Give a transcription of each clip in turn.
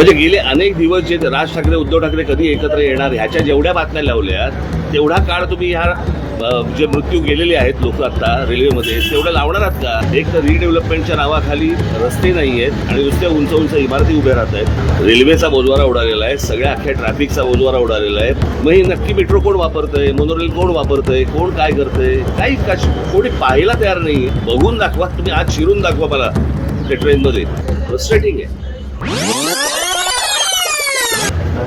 म्हणजे गेले अनेक दिवस जे राज ठाकरे उद्धव ठाकरे कधी एकत्र येणार ह्याच्या जेवढ्या बातम्या लावल्या तेवढा काळ तुम्ही ह्या जे मृत्यू गेलेले आहेत लोक आता रेल्वेमध्ये तेवढं लावणार आहात का? एक तर रिडेव्हलपमेंटच्या नावाखाली रस्ते नाही आहेत आणि नुसत्या उंच उंच इमारती उभ्या राहत आहेत. रेल्वेचा बोजवारा उडालेला आहे सगळ्या अख्ख्या ट्रॅफिकचा बोजवारा उडालेला आहे. मग ही नक्की मेट्रो कोण वापरतंय? मोनोरेल कोण वापरतंय? कोण काय करतंय? काही कश कोणी पाहायला तयार नाही बघून दाखवा तुम्ही आज शिरून दाखवा मला ते ट्रेनमध्ये फ्रस्ट्रेटिंग आहे.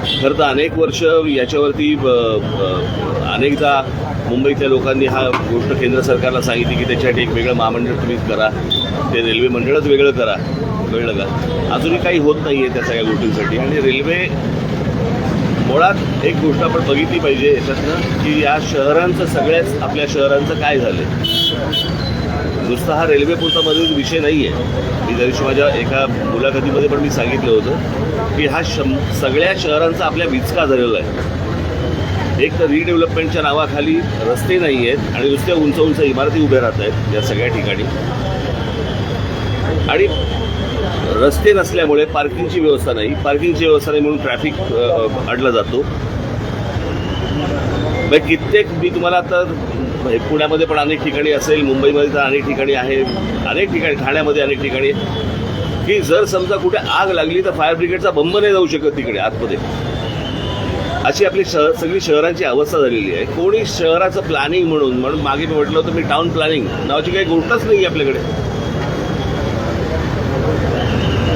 खरं तर अनेक वर्ष याच्यावरती अनेकदा मुंबईतल्या लोकांनी हा गोष्ट केंद्र सरकारला सांगितली की त्याच्यासाठी एक वेगळं महामंडळ तुम्ही करा ते रेल्वे मंडळच वेगळं करा कळलं का? अजूनही काही होत नाही आहे त्या सगळ्या गोष्टींसाठी. आणि रेल्वे मुळात एक गोष्ट आपण बघितली पाहिजे याच्यातनं की या शहरांचं सगळ्याच आपल्या शहरांचं काय झालं नुसता हा रेल्वे पुरता विषय नाही आहे मी जरी माझ्या एका मुलाखतीमध्ये पण मी सांगितलं होतं की हा शं सगळ्या शहरांचा आपल्या विचका झालेला आहे. एक तर रिडेव्हलपमेंटच्या नावाखाली रस्ते नाही आहेत आणि नुसत्या उंच उंच इमारती उभ्या राहत आहेत या सगळ्या ठिकाणी. आणि रस्ते नसल्यामुळे पार्किंगची व्यवस्था नाही. पार्किंगची व्यवस्था नाही म्हणून ट्रॅफिक अडला जातो. म्हणजे कित्येक मी तुम्हाला तर पुण्यामध्ये पण अनेक ठिकाणी असेल मुंबईमध्ये तर अनेक ठिकाणी आहे अनेक ठिकाणी ठाण्यामध्ये अनेक ठिकाणी. की जर समजा कुठे आग लागली तर फायर ब्रिगेडचा बंब नाही जाऊ शकत तिकडे आतमध्ये. अशी आपली शहर सगळी शहरांची अवस्था झालेली आहे. कोणी शहराचं प्लॅनिंग म्हणून म्हणून मागे मी म्हटलं होतं मी टाउन प्लॅनिंग नावाची काही गोष्टच नाही आपल्याकडे.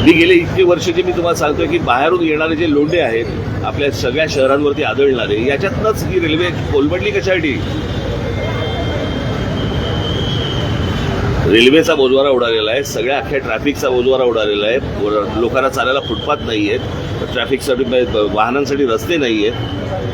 मी गेले इतके वर्ष जे मी तुम्हाला सांगतोय की बाहेरून येणारे जे लोंढे आहेत आपल्या सगळ्या शहरांवरती आदळणारे याच्यातनंच ही रेल्वे कोलमडली कशासाठी रेल्वेचा बोजवारा उडालेला आहे सगळ्या अख्ख्या ट्रॅफिकचा बोजवारा उडालेला आहे. लोकांना चालायला फुटपाथ नाही आहेत ट्रॅफिकसाठी वाहनांसाठी रस्ते नाही आहेत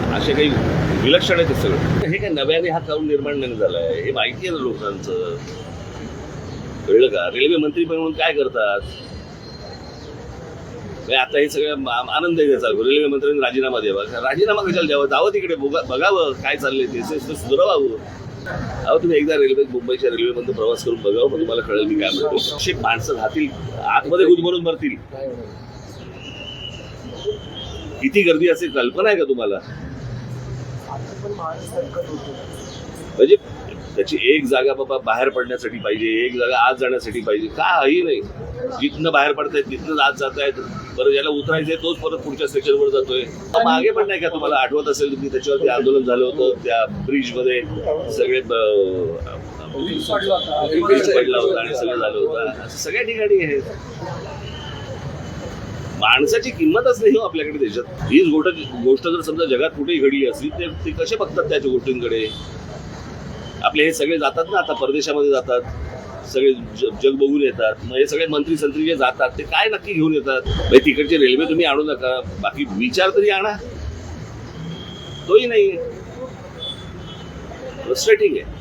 असे काही विलक्षण आहे ते सगळं. हे काय नव्याने हा काऊन निर्माण नाही झालाय? हे माहिती आहे ना लोकांचं. कळलं का रेल्वे मंत्री पण म्हणून काय करतात? आता हे सगळं आनंद आहे त्याचा. रेल्वे मंत्र्यांनी राजीनामा द्यावा. राजीनामा कशाला द्यावा? जावं तिकडे बघा- बघावं काय चाललंय ते. ते- ते सुधारावं अहो तुम्ही एकदा रेल्वे मुंबईच्या रेल्वेमध्ये प्रवास करून बघावं मग तुम्हाला कळेल मी काय म्हणतो अशी माणसं राहतील आतमध्ये गुदमरून भरतील किती गर्दी असेल कल्पना आहे का तुम्हाला? म्हणजे त्याची एक जागा बाबा बाहेर पडण्यासाठी पाहिजे एक जागा आत जाण्यासाठी पाहिजे. काही नाही. जिथनं बाहेर पडतायत तिथनं आत जात आहेत परत ज्याला उतरायचंय तोच परत पुढच्या स्टेशनवर जातोय. मागे पण नाही का तुम्हाला आठवत असेल तुम्ही त्याच्यावरती आंदोलन झालं होतं त्या ब्रिजमध्ये सगळे पडला होता. आणि सगळं झालं होतं. असं सगळ्या ठिकाणी आहे माणसाची किंमतच नाही हो आपल्याकडे देशात. हीच गोष्ट गोष्ट जर समजा जगात कुठेही घडली असली तर ते कसे बघतात त्याच्या गोष्टींकडे? आपले हे सगळे जातात ना आता परदेशामध्ये जातात. सगळे जग बघून येतात. मग हे सगळे मंत्री संत्री जे जातात ते काय नक्की घेऊन येतात? म्हणजे तिकडची रेल्वे तुम्ही आणू नका. बाकी विचार तरी आणा. तोही नाही. फ्रस्ट्रेटिंग आहे.